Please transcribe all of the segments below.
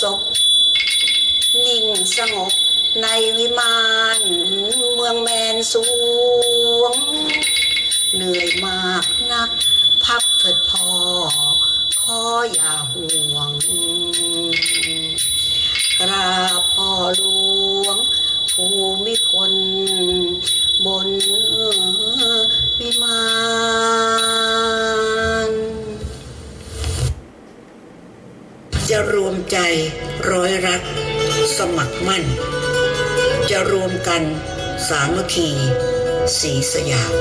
สบ นิ่งสงบในวิมานเมืองแมนสูงเหนื่อยมากนัก พักเถิดพอขออย่าห่วง กราบพ่อหลวง มั่น จะรวมกันสามัคคีสีสยาม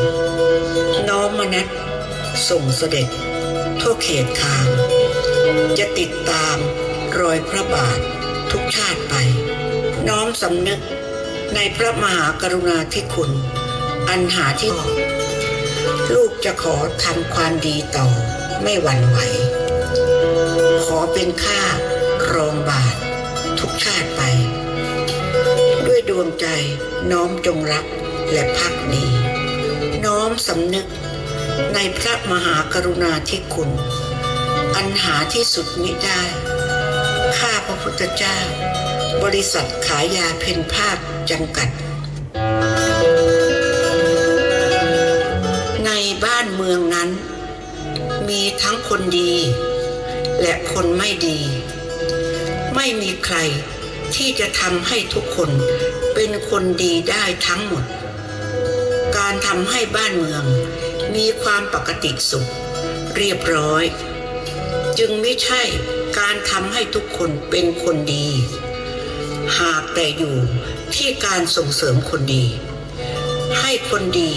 น้อมมนัดส่งเสด็จทั่วเขตคามจะติดตามรอยพระบาททุกชาติไป น้อมสำนึกในพระมหากรุณาธิคุณ อันหาที่ลูกจะขอทำความดีต่อไม่หวั่นไหว ขอเป็นข้ารองบาททุกชาติไป ดวงใจน้อมจงรักและพักดี น้อมสำนึกในพระมหากรุณาธิคุณ อันหาที่สุดมิได้ ข้าพระพุทธเจ้า บริษัทขายยาเพนภาคจำกัด ในบ้านเมืองนั้น มีทั้งคนดี และคนไม่ดี ไม่มีใครที่จะทำให้ทุกคน เป็นคนดีได้ทั้งหมด การทำให้บ้านเมือง มีความปกติสุข เรียบร้อย จึงไม่ใช่การทำให้ทุกคนเป็นคนดี หากแต่อยู่ที่การส่งเสริมคนดี ให้คนดี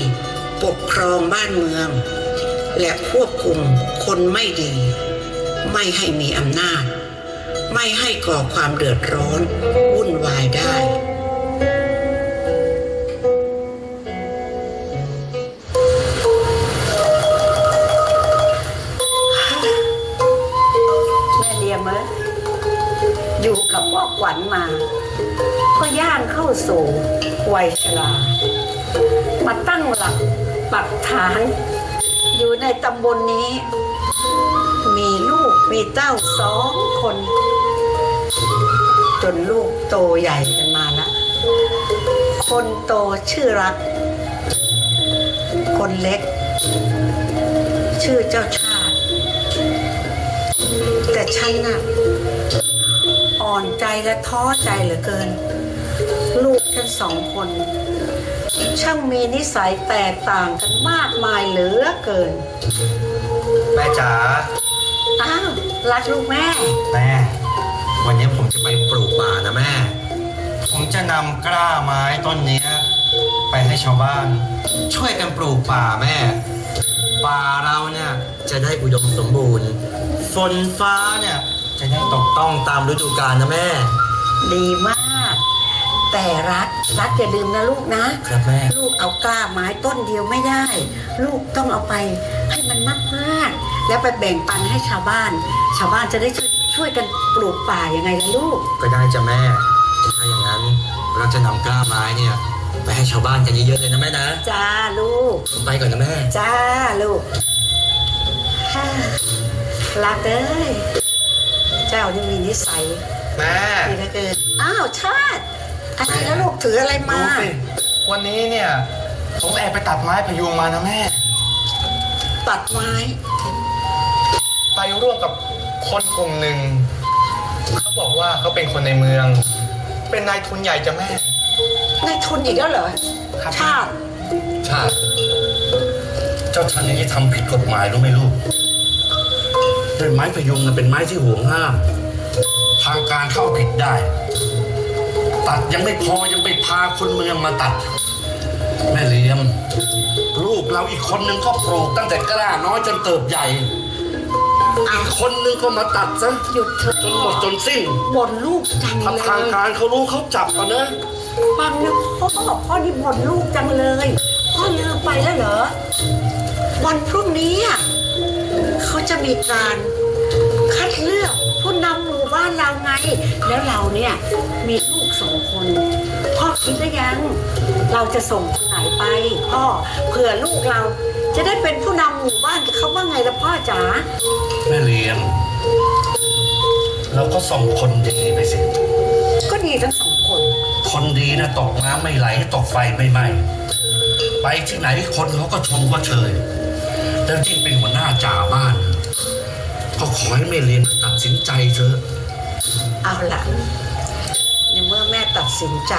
ปกครองบ้านเมือง และควบคุมคนไม่ดี ไม่ให้มีอำนาจ ไม่ให้ก่อความเดือดร้อนวุ่นวายได้ กับพ่อขวัญมา ก็ย่างเข้าสู่วัยชรา มาตั้งหลักปักฐาน อยู่ในตำบลนนี้ มีลูกมีเต้าสองคน จนลูกโตใหญ่กันมาแล้ว คนโตชื่อรัก คนเล็ก ชื่อเจ้าชาติ แต่ฉันน่ะ อ่อนใจและท้อใจเหลือเกิน ลูกฉันสองคน ช่างมีนิสัยแตกต่างกันมากมายเหลือเกิน แม่จ๋าอ้าวรักลูกแม่ แม่ วันนี้ผมจะไปปลูกป่านะแม่ ผมจะนำกล้าไม้ต้นเนี้ย ไปให้ชาวบ้าน ช่วยกันปลูกป่าแม่ ป่าเราเนี่ยจะได้อุดมสมบูรณ์ฝนฟ้าเนี่ย จะได้ตกต้องตามฤดูกาลนะแม่ ดีมาก แต่รักรักอย่าลืมนะลูกนะ ครับแม่ ลูกเอากล้าไม้ต้นเดียวไม่ได้ ลูกต้องเอาไปให้มันมากมากๆแล้วไปแบ่งปันให้ชาวบ้าน ชาวบ้านจะได้ช่วยช่วยกันปลูกป่ายังไงล่ะลูก ก็ได้จ้ะแม่ ถ้าอย่างนั้นเราจะนำกล้าไม้เนี่ย ไปให้ชาวบ้านกันเยอะๆเลยนะแม่นะ จ้าลูกผมไปก่อนนะแม่ จ้าลูกฮ่ารักเอ้ยเจ้านี่มีนิสัยแม่ดีเหลือเกินอ้าวชาติอะไรแล้วลูกถืออะไรมา ดูสิวันนี้เนี่ยผมแอบไปตัดไม้พยุงมานะแม่ ตัดไม้ไปร่วมกับคนกลุ่มหนึ่ง เขาบอกว่าเขาเป็นคนในเมือง เป็นนายทุนใหญ่จ้ะแม่ในทุนอีกแล้วเหรอครับ ชาติ ชาติ เจ้าทันอย่างนี้ทำผิดกฎหมายรู้ไหมลูก แต่ไม้พยุงน่ะเป็นไม้ที่ห่วงห้าม ทางการเข้าผิดได้ ตัดยังไม่พอยังไปพาคนเมืองมาตัด แม่เลี้ยมลูกเราอีกคนนึงก็ปลูกตั้งแต่กล้าน้อยจนเติบใหญ่อีกคนนึงก็มาตัดซะหยุดเถอะจนหมดจนสิ้นบ่นลูกจังเลถ้าทางยการเขารู้เขาจับอะนะ ฟังนะพ่อบอกพ่อนี่บ่นลูกจังเลย พ่อลืมไปแล้วเหรอ วันพรุ่งนี้อะ เขาจะมีการคัดเลือกผู้นำหมู่บ้านเราไง แล้วเราเนี่ยมีลูกสองคน พ่อคิดหรือยัง เราจะส่งคนไหนไปพ่อเผื่อลูกเราจะได้เป็นผู้นำหมู่บ้านกับเขาว่าไงละพ่อจ๋าแม่เลี้ยง เราก็ส่งคนดีไปสิ ก็ดีทั้งสองคน คนดีนะตกน้ำไม่ไหลตกไฟไม่ไหม้ไปที่ไหนคนเขาก็ชมก็เชยแล้วยิ่งเป็น หัวหน้าจ่าบ้าน ก็ขอให้ไม่เรียนตัดสินใจเถอะ เอาล่ะในเมื่อแม่ตัดสินใจ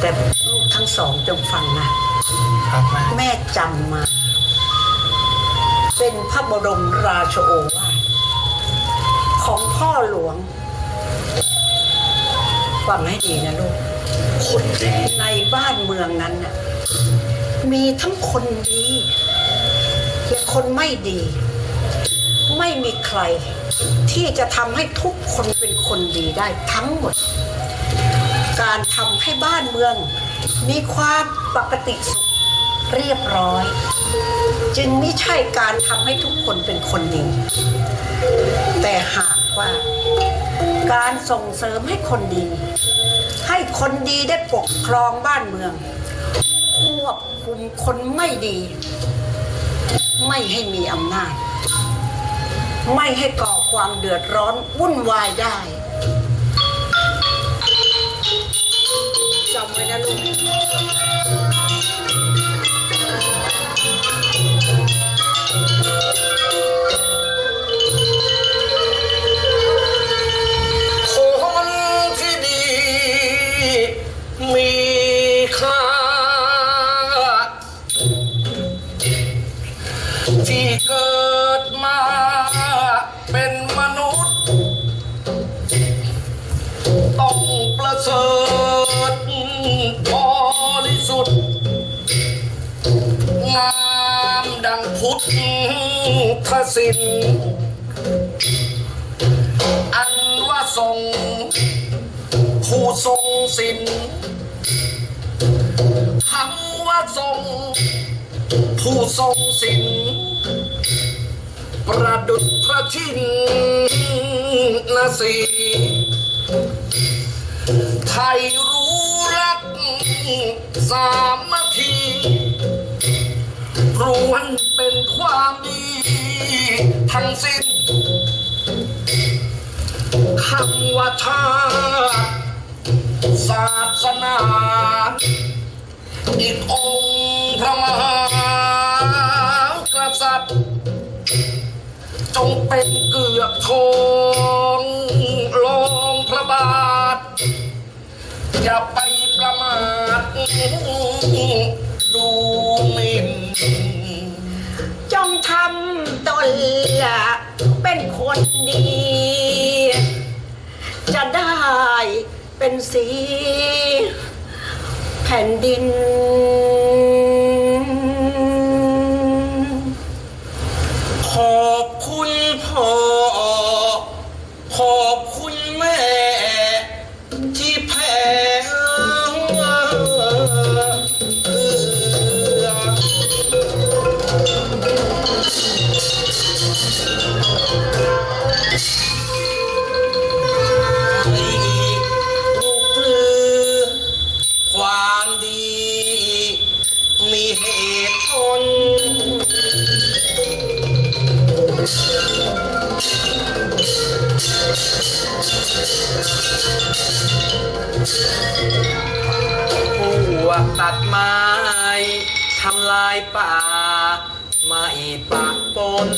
แต่ลูกทั้งสองจงฟังนะ ครับแม่แม่จำมา เป็นพระบรมราชโอวาทของพ่อหลวง ฟังให้ดีนะลูก คนดีในบ้านเมืองนั้นน่ะมีทั้งคนดี และคนไม่ดี ไม่มีใครที่จะทำให้ทุกคนเป็นคนดีได้ทั้งหมด การทำให้บ้านเมือง มีความปกติสุขเรียบร้อย จึงไม่ใช่การทำให้ทุกคนเป็นคนดี แต่หากว่าการส่งเสริมให้คนดี ให้คนดีได้ปกครองบ้านเมือง ควบคุมคนไม่ดี ไม่ให้มีอำนาจ ไม่ให้ก่อความเดือดร้อนวุ่นวายได้จำไว้นะลูก ที่เกิดมาเป็นมนุษย์ ต้องประเสริฐบริสุทธิ์งามดังพุทธศิลป์อันว่าทรงผู้ทรงสินคำว่าทรงผู้ทรงสินป ระดุจพระชินนาสีไทยรู้รักสามัคคีล้วนเป็นความดีทั้งสิ้นคำว่าชาติศาสนา งเป็นเกือกทองลองพระบาท อย่าไปประมาทดูหมิ่นจงทำตนละเป็นคนดี จะได้เป็นสี แผ่นดินายทำลายป่า ไม่ปะปน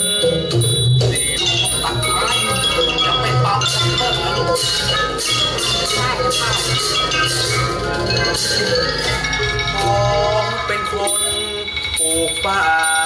กตัดไม้ไปปนเลินะลูกใช่ใช่มองเป็นคนปลูกป่า